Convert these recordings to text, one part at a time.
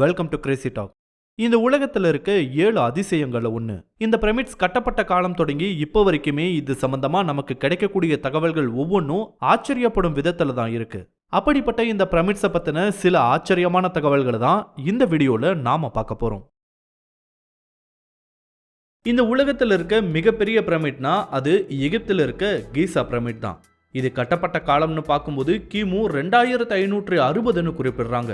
Welcome to Crazy talk இந்த உலகத்தில் இருக்க ஏழு அதிசயங்களில் ஒன்று இந்த பிரமிட்ஸ் கட்டப்பட்ட காலம் தொடங்கி இப்போ வரைக்குமே இது சம்பந்தமாக நமக்கு கிடைக்கக்கூடிய தகவல்கள் ஒவ்வொன்றும் ஆச்சரியப்படும் விதத்தில் தான் இருக்கு. அப்படிப்பட்ட இந்த பிரமிட்ஸை பற்றின சில ஆச்சரியமான தகவல்களை தான் இந்த வீடியோவில் நாம் பார்க்க போகிறோம் இந்த உலகத்தில் இருக்க மிகப்பெரிய பிரமிட்னா அது எகிப்தில் இருக்க கீசா பிரமிட் தான். இது கட்டப்பட்ட காலம்னு பார்க்கும்போது கிமு ரெண்டாயிரத்து ஐநூற்று அறுபதுன்னு குறிப்பிடுறாங்க.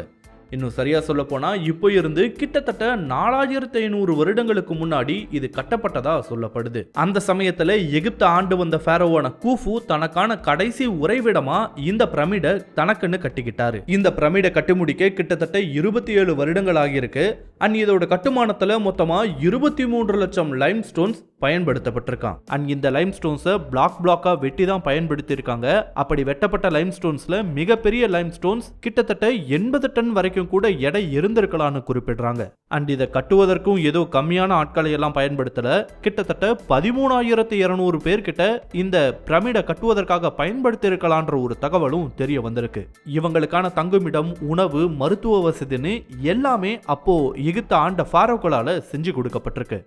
இன்னும் சரியாக சொல்ல இப்போ இருந்து கிட்டத்தட்ட நாலாயிரத்து ஐநூறு வருடங்களுக்கு முன்னாடி இது கட்டப்பட்டதா சொல்லப்படுது. அந்த சமயத்தில் எகிப்து ஆண்டு வந்த ஃபேரோவான கூஃபு தனக்கான கடைசி உறைவிடமா இந்த பிரமிடை தனக்குன்னு கட்டிக்கிட்டாரு. இந்த பிரமிடை கட்டி முடிக்க கிட்டத்தட்ட இருபத்தி ஏழு வருடங்கள் ஆகியிருக்கு. அண்ட் இதோட கட்டுமானத்தில் மொத்தமாக இருபத்தி மூன்று லட்சம் லைம் ஸ்டோன்ஸ் பயன்படுத்தப்பட்டிருக்கான். அண்ட் இந்த லைம் ஸ்டோன்ஸை பிளாக் பிளாக்காக வெட்டி தான் பயன்படுத்தியிருக்காங்க. அப்படி வெட்டப்பட்ட லைம் ஸ்டோன்ஸ்ல மிகப்பெரிய லைம் ஸ்டோன்ஸ் கிட்டத்தட்ட எண்பது டன் வரைக்கும் கூட எடை இருந்திருக்கலாம்னு குறிப்பிடுறாங்க. அண்ட் இதை கட்டுவதற்கும் ஏதோ கம்மியான ஆட்களை எல்லாம் பயன்படுத்தல. கிட்டத்தட்ட பதிமூணாயிரத்தி இருநூறு பேர்கிட்ட இந்த பிரமிடை கட்டுவதற்காக பயன்படுத்தியிருக்கலான்ற ஒரு தகவலும் தெரிய வந்திருக்கு. இவங்களுக்கான தங்குமிடம் உணவு மருத்துவ வசதின்னு எல்லாமே அப்போ எகிப்து ஆண்ட ஃபாரோக்களால் செஞ்சு கொடுக்கப்பட்டிருக்கு.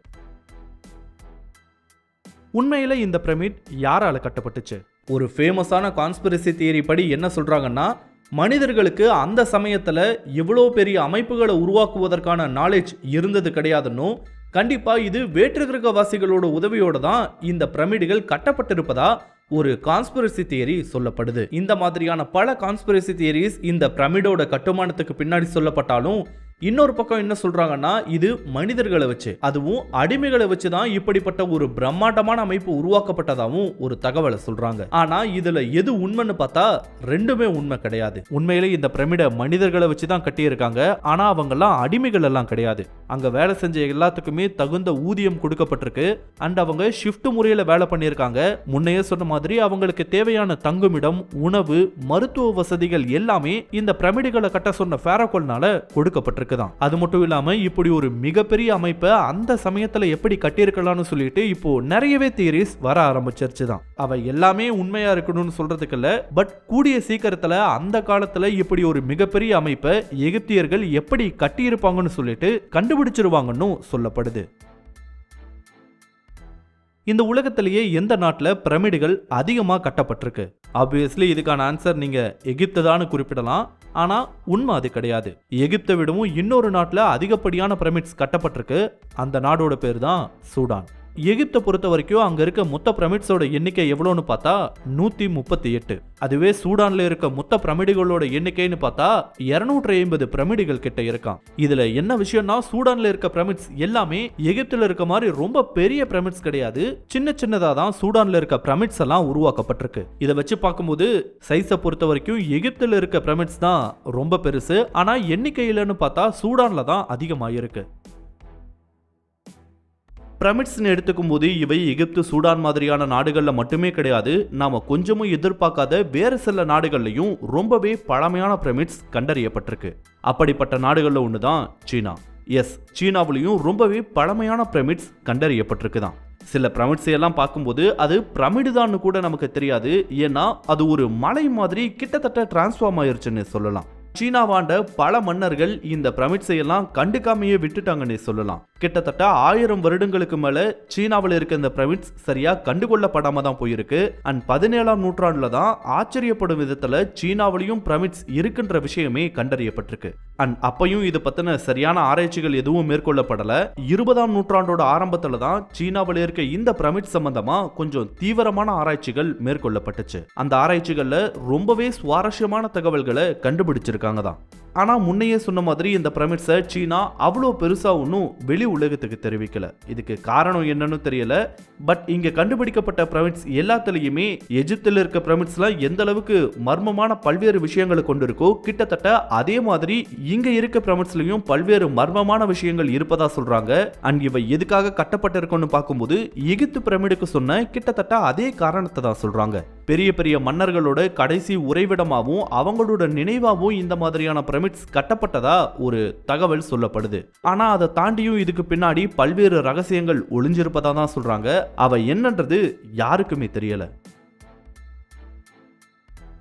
உண்மையில் இந்த பிரமிட் யாரால் கட்டப்பட்டுச்சு? ஒரு ஃபேமஸான கான்ஸ்பிரசி தியரி படி என்ன சொல்கிறாங்கன்னா மனிதர்களுக்கு அந்த சமயத்தில் இவ்வளோ பெரிய அமைப்புகளை உருவாக்குவதற்கான நாலேஜ் இருந்தது கிடையாதுன்னு கண்டிப்பாக இது வேற்றுகிரக வாசிகளோட உதவியோடு தான் இந்த பிரமிடுகள் கட்டப்பட்டிருப்பதா ஒரு கான்ஸ்பிரசி தியரி சொல்லப்படுது. இந்த மாதிரியான பல கான்ஸ்பிரசி தியரிஸ் இந்த பிரமிடோட கட்டுமானத்துக்கு பின்னாடி சொல்லப்பட்டாலும் இன்னொரு பக்கம் என்ன சொல்றாங்கன்னா இது மனிதர்களை வச்சு. அதுவும் அடிமைகளை வச்சு தான் இப்படிப்பட்ட ஒரு பிரம்மாண்டமான அமைப்பு உருவாக்கப்பட்டதாகவும் ஒரு தகவலை சொல்றாங்க. ஆனா இதுல எது உண்மைன்னு பார்த்தா ரெண்டுமே உண்மை கிடையாது. உண்மையிலே இந்த பிரமிடை மனிதர்களை வச்சு தான் கட்டியிருக்காங்க. ஆனா அவங்கெல்லாம் அடிமைகள் எல்லாம் கிடையாது. அங்க வேலை செஞ்ச எல்லாத்துக்குமே தகுந்த ஊதியம் கொடுக்கப்பட்டிருக்கு. அண்ட் அவங்க ஷிஃப்ட் முறையில வேலை பண்ணியிருக்காங்க. முன்னையே சொன்ன மாதிரி அவங்களுக்கு தேவையான தங்குமிடம் உணவு மருத்துவ வசதிகள் எல்லாமே இந்த பிரமிடுகளை கட்ட சொன்ன ஃபேரோகோல்னால தான் அது மட்டும் இல்லாம இப்படி ஒரு மிகப்பெரிய அமைப்பை அந்த சமயத்துல எப்படி கட்டியிருக்கலாம்னு சொல்லிட்டு இப்போ நிறையவே தியரிஸ் வர ஆரம்பிச்சிருச்சு தான் அவ எல்லாமே உண்மையா இருக்கணும்னு சொல்றதுக்கு இல்ல பட் கூடிய சீக்கிரத்துல அந்த காலத்துல இப்படி ஒரு மிகப்பெரிய அமைப்பை எகிப்தியர்கள் எப்படி கட்டியிருப்பாங்கன்னு சொல்லிட்டு கண்டுபிடிச்சிருவாங்கன்னு சொல்லப்படுது. இந்த உலகத்திலேயே எந்த நாட்டில் பிரமிடுகள் அதிகமாக கட்டப்பட்டிருக்கு? ஆப்வியஸ்லி இதுக்கான ஆன்சர் நீங்கள் எகிப்து தான் குறிப்பிடலாம். ஆனால் உண்மை அது கிடையாது. எகிப்தை விடவும் இன்னொரு நாட்டில் அதிகப்படியான பிரமிட்ஸ் கட்டப்பட்டிருக்கு. அந்த நாடோட பேர் தான் சூடான். எகிப்தை பொறுத்த வரைக்கும் அங்கே இருக்க மொத்த பிரமிட்ஸோட எண்ணிக்கை எவ்வளோன்னு பார்த்தா நூற்றி முப்பத்தி எட்டு. அதுவே சூடானில் இருக்க மொத்த பிரமிடுகளோட எண்ணிக்கைன்னு பார்த்தா இரநூற்றி ஐம்பது பிரமிடுகள் கிட்ட இருக்கான் இதில் என்ன விஷயம்னா சூடானில் இருக்க பிரமிட்ஸ் எல்லாமே எகிப்தில் இருக்க மாதிரி ரொம்ப பெரிய பிரமிட்ஸ் கிடையாது. சின்ன சின்னதாக தான் சூடானில் இருக்க பிரமிட்ஸ் எல்லாம் உருவாக்கப்பட்டிருக்கு. இதை வச்சு பார்க்கும்போது சைஸை பொறுத்த வரைக்கும் எகிப்தில் இருக்க பிரமிட்ஸ் தான் ரொம்ப பெருசு. ஆனால் எண்ணிக்கையிலன்னு பார்த்தா சூடானில் தான் அதிகமாக இருக்கு பிரமிட்ஸ்னு எடுத்துக்கும் போது இவை எகிப்து சூடான் மாதிரியான நாடுகளில் மட்டுமே கிடையாது. நாம் கொஞ்சமும் எதிர்பார்க்காத வேறு சில நாடுகள்லையும் ரொம்பவே பழமையான பிரமிட்ஸ் கண்டறியப்பட்டிருக்கு. அப்படிப்பட்ட நாடுகளில் ஒன்று தான் சீனா. எஸ் சீனாவிலையும் ரொம்பவே பழமையான பிரமிட்ஸ் கண்டறியப்பட்டிருக்கு சில பிரமிட்ஸை எல்லாம் பார்க்கும்போது அது பிரமிடுதான்னு கூட நமக்கு தெரியாது. ஏன்னா அது ஒரு மலை மாதிரி கிட்டத்தட்ட டிரான்ஸ்ஃபார்ம் ஆயிருச்சுன்னு சொல்லலாம். சீனாவாண்ட பல மன்னர்கள் இந்த பிரமிட்ஸை எல்லாம் கண்டுக்காமையே விட்டுட்டாங்கன்னு சொல்லலாம். கிட்டத்தட்ட ஆயிரம் வருடங்களுக்கு மேல சீனாவில் இருக்க இந்த பிரமிட்ஸ் சரியா கண்டுகொள்ளப்படாம தான் போயிருக்கு. அண்ட் பதினேழாம் நூற்றாண்டுல தான் ஆச்சரியப்படும் விதத்துல சீனாவிலையும் பிரமிட்ஸ் இருக்குன்ற விஷயமே கண்டறியப்பட்டிருக்கு. அண்ட் அப்பையும் இது பற்றின சரியான ஆராய்ச்சிகள் எதுவும் மேற்கொள்ளப்படல. இருபதாம் நூற்றாண்டோட ஆரம்பத்தில் தான் சீனாவில் இருக்க இந்த பிரமிட் சம்பந்தமாக கொஞ்சம் தீவிரமான ஆராய்ச்சிகள் மேற்கொள்ளப்பட்டுச்சு. அந்த ஆராய்ச்சிகளில் ரொம்பவே சுவாரஸ்யமான தகவல்களை கண்டுபிடிச்சிருக்காங்க தான். ஆனால் முன்னையே சொன்ன மாதிரி இந்த பிரமிட்ஸை சீனா அவ்வளோ பெருசாக ஒன்றும் வெளி உலகத்துக்கு தெரிவிக்கல. இதுக்கு காரணம் என்னன்னு தெரியல. பட் இங்கே கண்டுபிடிக்கப்பட்ட பிரமிட்ஸ் எல்லாத்துலேயுமே எஜிப்தில் இருக்க பிரமிட்ஸ்லாம் எந்த அளவுக்கு மர்மமான பல்வேறு விஷயங்களை கொண்டிருக்கோ கிட்டத்தட்ட அதே மாதிரி இங்கே இருக்க பிரமிட்ஸ்லையும் பல்வேறு மர்மமான விஷயங்கள் இருப்பதா சொல்கிறாங்க அண்ட் இவை எதுக்காக கட்டப்பட்டிருக்குன்னு பார்க்கும்போது எகிப்து பிரமிடுக்கு சொன்ன கிட்டத்தட்ட அதே காரணத்தை தான் சொல்கிறாங்க பெரிய பெரிய மன்னர்களோட கடைசி உறைவிடமாகவும் அவங்களோட நினைவாகவும் இந்த மாதிரியான பிரமிட்ஸ் கட்டப்பட்டதா ஒரு தகவல் சொல்லப்படுது. ஆனா அதை தாண்டியும் இதுக்கு பின்னாடி பல்வேறு ரகசியங்கள் ஒளிஞ்சிருப்பதா தான் சொல்றாங்க. அவை என்னன்றது யாருக்குமே தெரியல.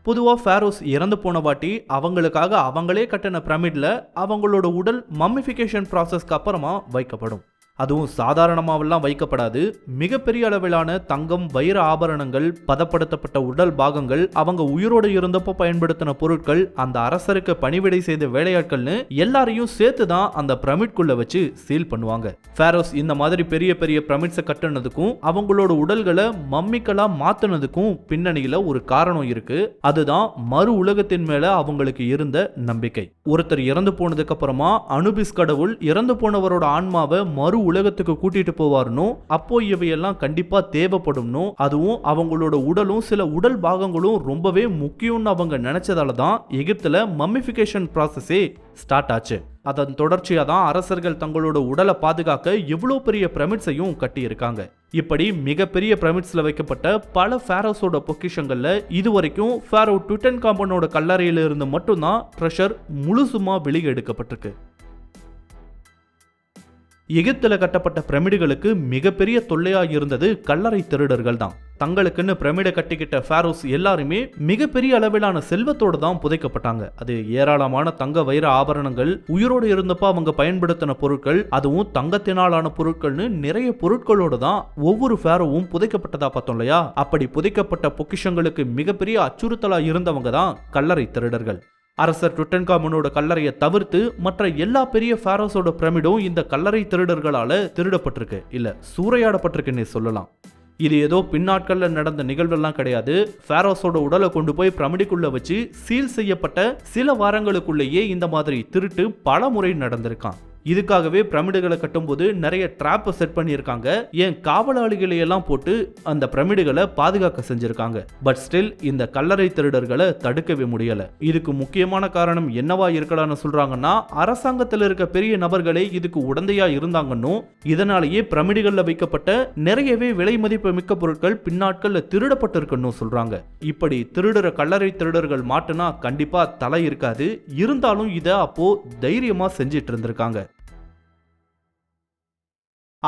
பொதுவாக ஃபேரோஸ் இறந்து போன வாட்டி அவங்களுக்காக அவங்களே கட்டின பிரமிடில் அவங்களோட உடல் மம்மிஃபிகேஷன் ப்ராசஸ்க்கு அப்புறமா வைக்கப்படும். அதுவும் சாதாரணமாவெல்லாம் வைக்கப்படாது. மிகப்பெரிய அளவிலான தங்கம் வைர ஆபரணங்கள் பதப்படுத்தப்பட்ட உடல் பாகங்கள் அவங்க உயிரோடு இருந்தப்போ பயன்படுத்தின பொருட்கள் அந்த அரசருக்கு பணிவிடை செய்த வேலையாட்கள்னு எல்லாரையும் சேர்த்து தான் அந்த பிரமிட்குள்ள வச்சு சீல் பண்ணுவாங்க. ஃபேரோஸ் இந்த மாதிரி பெரிய பெரிய பிரமிட்ஸை கட்டுனதுக்கும் அவங்களோட உடல்களை மம்மிக்களாக மாற்றினதுக்கும் பின்னணியில் ஒரு காரணம் இருக்கு. அதுதான் மறு உலகத்தின் மேல அவங்களுக்கு இருந்த நம்பிக்கை. ஒருத்தர் இறந்து போனதுக்கு அப்புறமா அனுபிஸ் கடவுள் இறந்து போனவரோட ஆன்மாவை மறு உலகத்துக்கு கூட்டிட்டு போவார்னோ அப்போ இவையெல்லாம் கண்டிப்பா தேவைப்படும்னோ அதுவும் அவங்களோட உடலும் சில உடல் பாகங்களும் ரொம்பவே முக்கியம்னு அவங்க நினைச்சதால தான் எகிப்துல மம்மிஃபிகேஷன் ப்ராசஸே ஸ்டார்ட் ஆச்சு. அதன் தொடர்ச்சியாக தான் அரசர்கள் தங்களோட உடலை பாதுகாக்க எவ்வளோ பெரிய பிரமிட்ஸையும் கட்டியிருக்காங்க. இப்படி மிகப்பெரிய பிரமிட்ஸில் வைக்கப்பட்ட பல ஃபேரோஸோட பொக்கிஷங்களில் இதுவரைக்கும் ஃபேரோ ட்விட்டன் காம்பனோட கல்லறையிலிருந்து மட்டும்தான் ட்ரெஷர் முழுசுமா வெளியே எடுக்கப்பட்டிருக்கு. எகிப்தில் கட்டப்பட்ட பிரமிடுகளுக்கு மிகப்பெரிய தொல்லையாக இருந்தது கல்லறை திருடர்கள் தான் தங்களுக்குன்னு பிரமிடை கட்டிக்கிட்ட ஃபேரோஸ் எல்லாருமே மிகப்பெரிய அளவிலான செல்வத்தோடு தான் புதைக்கப்பட்டாங்க. அது ஏராளமான தங்க வைர ஆபரணங்கள் உயிரோடு இருந்தப்போ அவங்க பயன்படுத்தின பொருட்கள் அதுவும் தங்கத்தினாலான பொருட்கள்னு நிறைய பொருட்களோடு தான் ஒவ்வொரு ஃபேரோவும் புதைக்கப்பட்டதா பார்த்தோம் இல்லையா? அப்படி புதைக்கப்பட்ட பொக்கிஷங்களுக்கு மிகப்பெரிய அச்சுறுத்தலா இருந்தவங்க தான் கல்லறை திருடர்கள். அரசர் டுட்டன்காமனோட கல்லறையை தவிர்த்து மற்ற எல்லா பெரிய ஃபேரோஸோட பிரமிடும் இந்த கல்லறை திருடர்களால திருடப்பட்டிருக்கு இல்ல சூறையாடப்பட்டிருக்குன்னு சொல்லலாம். இது ஏதோ பின்னாட்கள்ல நடந்த நிகழ்வெல்லாம் கிடையாது. ஃபேரோஸோட உடலை கொண்டு போய் பிரமிடுக்குள்ள வச்சு சீல் செய்யப்பட்ட சில வாரங்களுக்குள்ளேயே இந்த மாதிரி திருட்டு பல முறை நடந்திருக்கான். இதுக்காகவே பிரமிடுகளை கட்டும்போது நிறைய ட்ராப்பை செட் பண்ணியிருக்காங்க. ஏன் காவலாளிகளை எல்லாம் போட்டு அந்த பிரமிடுகளை பாதுகாக்க செஞ்சிருக்காங்க. பட் ஸ்டில் இந்த கல்லறை திருடர்களை தடுக்கவே முடியல. இதுக்கு முக்கியமான காரணம் என்னவா இருக்கலாம்னு சொல்றாங்கன்னா அரசாங்கத்தில் இருக்க பெரிய நபர்களே இதுக்கு உடந்தையா இருந்தாங்கன்னும் இதனாலேயே பிரமிடுகளில் வைக்கப்பட்ட நிறையவே விலை மதிப்பு மிக்க பொருட்கள் பின்னாட்கள்ல திருடப்பட்டிருக்குன்னு சொல்றாங்க. இப்படி திருடுற கல்லறை திருடர்கள் மாட்டுனா கண்டிப்பா தலை இருக்காது. இருந்தாலும் இதை அப்போ தைரியமா செஞ்சிட்டு இருந்திருக்காங்க.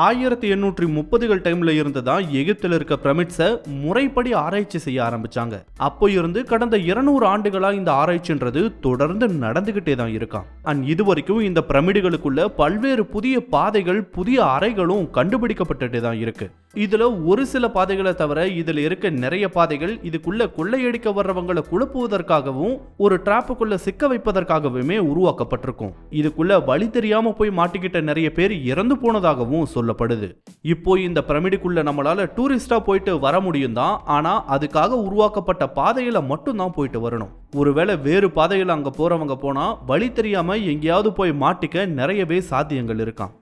ஆயிரத்தி எண்ணூற்றி முப்பதுகள் டைம்ல இருந்து தான் எகிப்தில் இருக்க பிரமிட்ஸை முறைப்படி ஆராய்ச்சி செய்ய ஆரம்பிச்சாங்க. அப்போ இருந்து கடந்த இருநூறு ஆண்டுகளா இந்த ஆராய்ச்சின்றது தொடர்ந்து நடந்துகிட்டே தான் இருக்கான் அண்ட் இது வரைக்கும் இந்த பிரமிடுகளுக்குள்ள பல்வேறு புதிய பாதைகள் புதிய அறைகளும் கண்டுபிடிக்கப்பட்டுட்டே தான் இருக்கு. இதில் ஒரு சில பாதைகளை தவிர இதில் இருக்க நிறைய பாதைகள் இதுக்குள்ளே கொள்ளையடிக்க வர்றவங்களை குழப்புவதற்காகவும் ஒரு ட்ராப்புக்குள்ளே சிக்க வைப்பதற்காகவுமே உருவாக்கப்பட்டிருக்கும். இதுக்குள்ளே வழி தெரியாமல் போய் மாட்டிக்கிட்ட நிறைய பேர் இறந்து போனதாகவும் சொல்லப்படுது. இப்போ இந்த பிரமிடுக்குள்ளே நம்மளால் டூரிஸ்டாக போயிட்டு வர முடியும் தான் ஆனால் அதுக்காக உருவாக்கப்பட்ட பாதையில் மட்டும் தான் போயிட்டு வரணும். ஒருவேளை வேறு பாதையில் அங்கே போகிறவங்க போனால் வழி தெரியாமல் எங்கேயாவது போய் மாட்டிக்க நிறையவே சாத்தியங்கள் இருக்கான்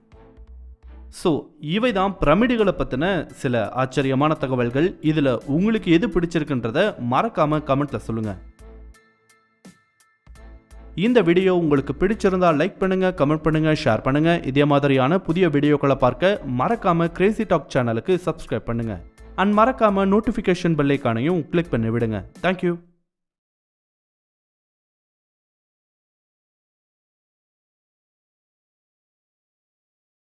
ஸோ இவை தான் பிரமிடுகளை பற்றின சில ஆச்சரியமான தகவல்கள். இதில் உங்களுக்கு எது பிடிச்சிருக்குன்றத மறக்காமல் கமெண்ட்டில் சொல்லுங்கள் இந்த வீடியோ உங்களுக்கு பிடிச்சிருந்தா லைக் பண்ணுங்கள் கமெண்ட் பண்ணுங்கள் ஷேர் பண்ணுங்கள் இதே மாதிரியான புதிய வீடியோக்களை பார்க்க மறக்காமல் கிரேசி டாக் சேனலுக்கு சப்ஸ்கிரைப் பண்ணுங்க. அண்ட் மறக்காமல் நோட்டிஃபிகேஷன் பெல்லைக்கானையும் கிளிக் பண்ணி விடுங்க தேங்க்யூ